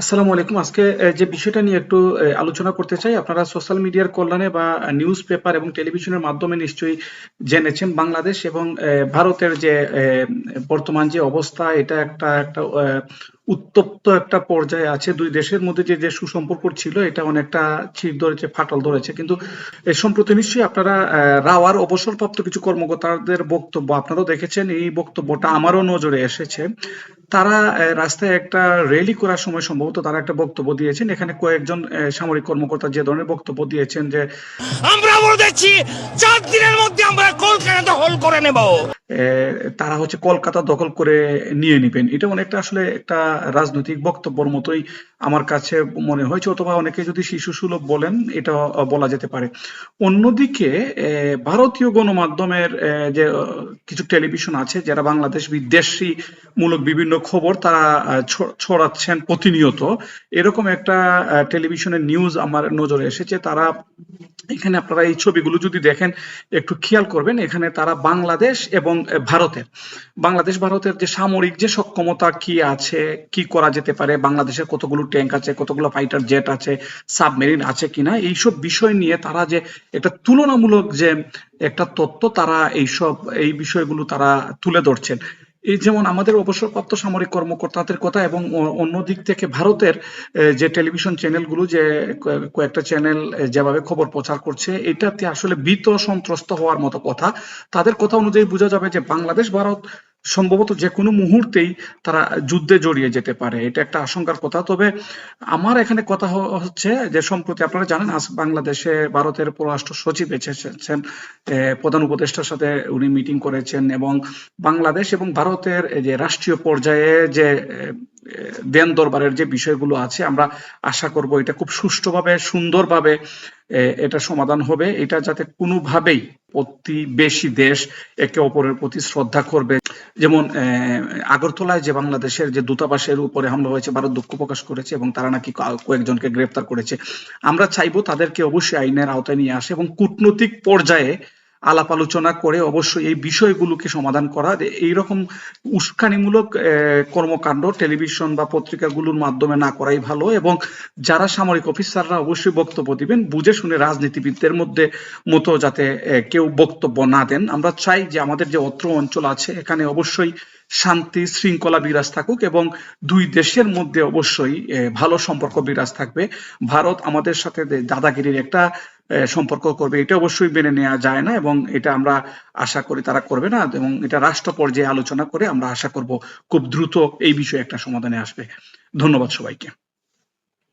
আসসালামু আলাইকুম। আজকে যে বিষয়টা নিয়ে একটু আলোচনা করতে চাই। আপনারা সোশ্যাল মিডিয়ার কল্যাণে বা নিউজ পেপার এবং টেলিভিশনের মাধ্যমে নিশ্চয়ই জেনেছেন বাংলাদেশ এবং ভারতের যে বর্তমান যে অবস্থা, এটা একটা একটা উত্তপ্ত একটা পর্যায়ে আছে। ২ দেশের মধ্যে যে, যে সুসম্পর্ক ছিল এটা অনেকটা চির ধরেছে, ফাটল ধরেছে। কিন্তু এ সম্প্রতি নিশ্চয়ই আপনারা রাওয়ার অবসরপ্রাপ্ত কিছু কর্মকর্তাদের বক্তব্য আপনারাও দেখেছেন। এই বক্তব্যটা আমারও নজরে এসেছে। তারা রাস্তায় একটা র‍্যালি করার সময় সম্ভবত তারা একটা বক্তব্য দিয়েছেন। এখানে কয়েকজন সামরিক কর্মকর্তা যে ধরনের বক্তব্য দিয়েছেন যে আমরা বলে দিচ্ছি চার দিনের মধ্যে আমরা কলকাতা দখল করে নেব তারা হচ্ছে কলকাতা দখল করে নিয়ে নিবেন। এটা অনেকটা আসলে একটা রাজনৈতিক বক্তব্যের মতোই আমার কাছে মনে হয়েছে, অথবা অনেকে যদি শিশুসুলভ বলেন, এটা বলা যেতে পারে। অন্যদিকে ভারতীয় গণমাধ্যমের যে কিছু টেলিভিশন আছে, যারা বাংলাদেশ বিদ্বেষী মূলক বিভিন্ন খবর তারা ছড়াচ্ছেন প্রতিনিয়ত। এরকম একটা টেলিভিশনের নিউজ আমার নজরে এসেছে। তারা এখানে আপনারা এই ছবিগুলো যদি দেখেন, একটু খেয়াল করবেন। এখানে তারা বাংলাদেশ এবং ভারতের, বাংলাদেশ ভারতের যে সামরিক যে সক্ষমতা কি আছে, কি করা যেতে পারে, বাংলাদেশের কতগুলো ট্যাঙ্ক আছে, কতগুলো ফাইটার জেট আছে, সাবমেরিন আছে কিনা এইসব বিষয় নিয়ে তারা যে একটা তুলনামূলক যে একটা তথ্য তারা এইসব এই বিষয়গুলো তারা তুলে ধরছেন। এই যেমন আমাদের অবসরপ্রাপ্ত সামরিক কর্মকর্তাদের কথা এবং অন্য দিক থেকে ভারতের যে টেলিভিশন চ্যানেলগুলো যে কয়েকটা চ্যানেল যেভাবে খবর প্রচার করছে, এটাতে আসলে ভীত সন্ত্রস্ত হওয়ার মতো কথা। তাদের কথা অনুযায়ী বোঝা যাবে যে বাংলাদেশ, ভারত সম্ভবত যে কোনো মুহূর্তেই তারা যুদ্ধে জড়িয়ে যেতে পারে। এটা একটা আশঙ্কার কথা। তবে আমার এখানে কথা হচ্ছে যে, সম্প্রতি আপনারা জানেন, আজ বাংলাদেশে ভারতের পররাষ্ট্র সচিব এসেছেন। প্রধান উপদেষ্টার সাথে উনি মিটিং করেছেন এবং বাংলাদেশ এবং ভারতের যে রাষ্ট্রীয় পর্যায়ে যে এ দেন-দরবারের যে বিষয়গুলো আছে, আমরা আশা করব এটা খুব সুষ্ঠুভাবে, সুন্দরভাবে এটা সমাধান হবে। এটা যাতে কোনোভাবেই প্রতিবেশী দেশ একে অপরের প্রতি শ্রদ্ধা করবে। যেমন আগরতলায় যে বাংলাদেশের যে দূতাবাসের উপরে হামলা হয়েছে, ভারত দুঃখ প্রকাশ করেছে এবং তারা নাকি কয়েকজনকে গ্রেফতার করেছে। আমরা চাইব তাদেরকে অবশ্যই আইনের আওতায় নিয়ে আসে এবং কূটনৈতিক পর্যায়ে আলাপ আলোচনা করে অবশ্যই এই বিষয়গুলোকে সমাধান করা। এইরকম উস্কানিমূলক কর্মকাণ্ড টেলিভিশন বা পত্রিকাগুলোর মাধ্যমে না করাই ভালো এবং যারা সামরিক অফিসাররা অবশ্যই বক্তব্য দিবেন, বুঝে শুনে রাজনীতিবিদদের মধ্যে মতো যাতে কেউ বক্তব্য না দেন। আমরা চাই যে আমাদের যে অত্র অঞ্চল আছে, এখানে অবশ্যই শান্তি, শৃঙ্খলা বিরাজ থাকুক এবং দুই দেশের মধ্যে অবশ্যই ভালো সম্পর্ক বিরাজ থাকবে। ভারত আমাদের সাথে দাদাগিরির একটা সম্পর্ক করবে, এটা অবশ্যই মেনে নেওয়া যায় না এবং এটা আমরা আশা করি তারা করবে না এবং এটা রাষ্ট্র পর্যায়ে আলোচনা করে আমরা আশা করব খুব দ্রুত এই বিষয়ে একটা সমাধানে আসবে। ধন্যবাদ সবাইকে।